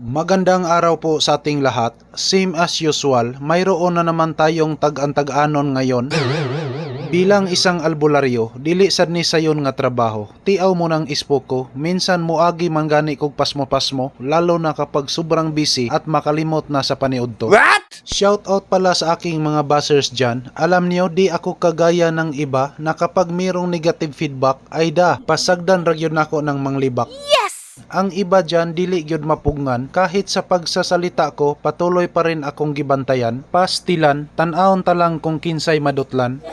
Magandang araw po sa ating lahat. Same as usual, mayroon na naman tayong tag-antag-anon ngayon. Bilang isang albularyo, dili sad ni sayon nga trabaho. Tiaw mo ng ispo ko, minsan muagi manggani kog pasmo-pasmo, lalo na kapag sobrang busy at makalimot na sa paniudto. What? Shout out pala sa aking mga buzzers dyan. Alam niyo, di ako kagaya ng iba na kapag mayroong negative feedback, ay da, pasagdan ragyod nako ng manglibak. Ang iba dyan dili gyud mapugngan kahit sa pagsasalita ko patuloy pa rin akong gibantayan, pastilan, tan-aon ta lang kung kinsay madutlan.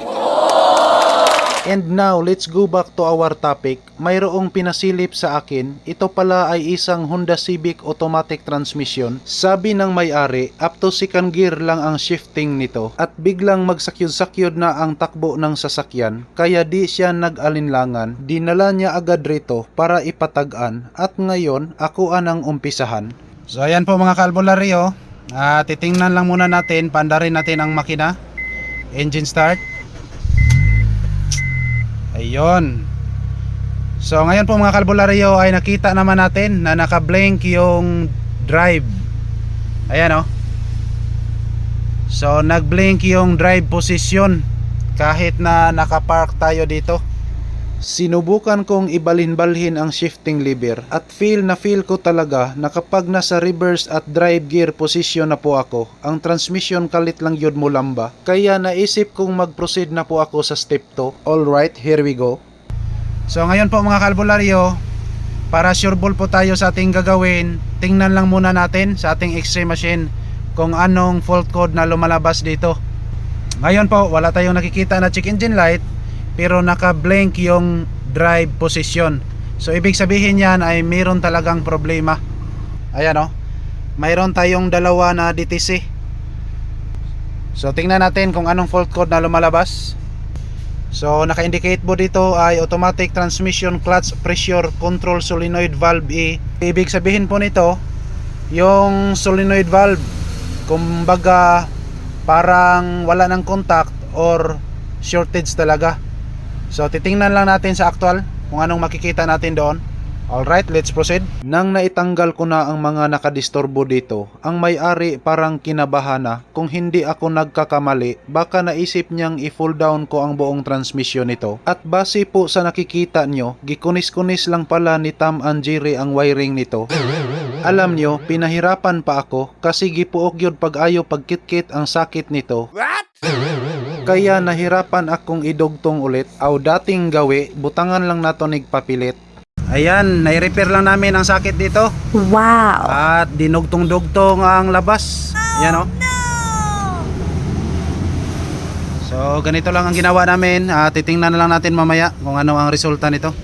And now, let's go back to our topic. Mayroong pinasilip sa akin. Ito pala ay isang Honda Civic automatic transmission. Sabi ng may-ari, up to second gear lang ang shifting nito. At biglang magsakyod-sakyod na ang takbo ng sasakyan. Kaya di siya nag-alinlangan. Dinala niya agad rito para ipatagan. At ngayon, ako anang umpisahan. So ayan po mga kalbularyo. Ah, titingnan lang muna natin, pandarin natin ang makina. Engine start. Ayun. So ngayon po mga kalbularyo ay nakita naman natin na naka-blink yung drive. Ayan oh. So nag-blink yung drive position kahit na nakapark tayo dito. Sinubukan kong ibalhin-balhin ang shifting lever at feel na feel ko talaga na kapag nasa reverse at drive gear position na po ako, ang transmission kalit lang yun mo lamba. Kaya naisip kong mag-proceed na po ako sa step 2. Alright, here we go. So ngayon po mga kalbularyo, para sure ball po tayo sa ating gagawin, tingnan lang muna natin sa ating x-ray machine kung anong fault code na lumalabas dito. Ngayon po, wala tayong nakikita na check engine light pero naka-blink yung drive position. So ibig sabihin yan ay mayroon talagang problema. Ayan oh. Mayroon tayong dalawa na DTC. So tingnan natin kung anong fault code na lumalabas. So naka-indicate po dito ay automatic transmission clutch pressure control solenoid valve E. Ibig sabihin po nito yung solenoid valve kumbaga parang wala ng contact or shortage talaga. So titingnan lang natin sa actual kung anong makikita natin doon. Alright, let's proceed. Nang naitanggal ko na ang mga nakadisturbo dito, ang may-ari parang kinabahan na kung hindi ako nagkakamali, baka naisip niyang i-full down ko ang buong transmission nito. At base po sa nakikita nyo, gikunis-kunis lang pala ni Tam and Jerry ang wiring nito. Alam nyo, pinahirapan pa ako kasi gipuok yun pag ayo pagkitkit ang sakit nito. What? Kaya nahirapan akong idugtong ulit. Aw dating gawi, butangan lang nato nigpapilit. Ayan, nai-repair lang namin ang sakit dito. Wow. At dinugtong-dugtong ang labas. Yan o. So, ganito lang ang ginawa namin. At titingnan na lang natin mamaya kung ano ang resulta nito.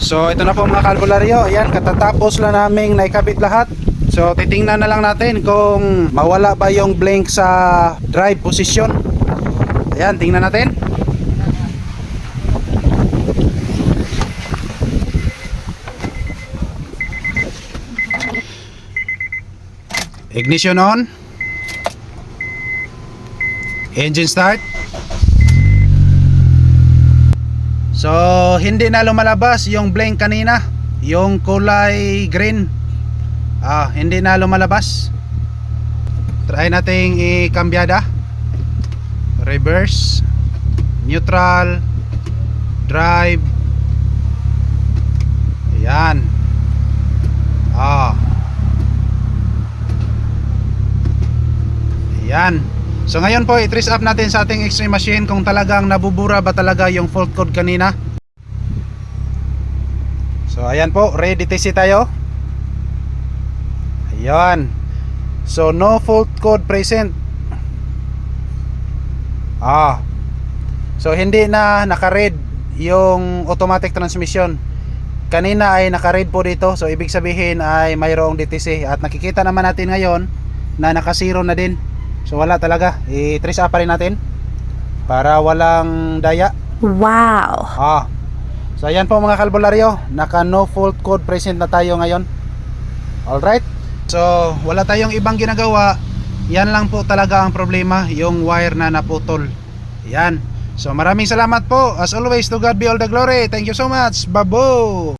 So, ito na po mga kalbularyo. Ayan, katatapos lang naming naikabit lahat. So, titingnan na lang natin kung mawala ba yung blink sa drive position. Ayan, tingnan natin. Ignition on. Engine start. So, hindi na lumalabas yung blink kanina. Yung kulay green. Ah, hindi na lumalabas. Try nating i-kambyada. Reverse. Neutral. Drive. Ayan. Ah. Ayan. So ngayon po, i-trace up natin sa ating x-ray machine kung talagang nabubura ba talaga yung fault code kanina. So ayan po, ready TC tayo. Ayan. So no fault code present. Ah. So hindi na naka-red yung automatic transmission. Kanina ay naka-red po dito. So ibig sabihin ay mayroong DTC at nakikita naman natin ngayon na naka-zero na din. So wala talaga. I-trace up pa rin natin para walang daya. Wow. Ah. So ayan po mga kalbularyo, naka no fault code present na tayo ngayon. Alright? So wala tayong ibang ginagawa. Yan lang po talaga ang problema, yung wire na naputol. Yan. So maraming salamat po. As always, to God be all the glory. Thank you so much. Babo!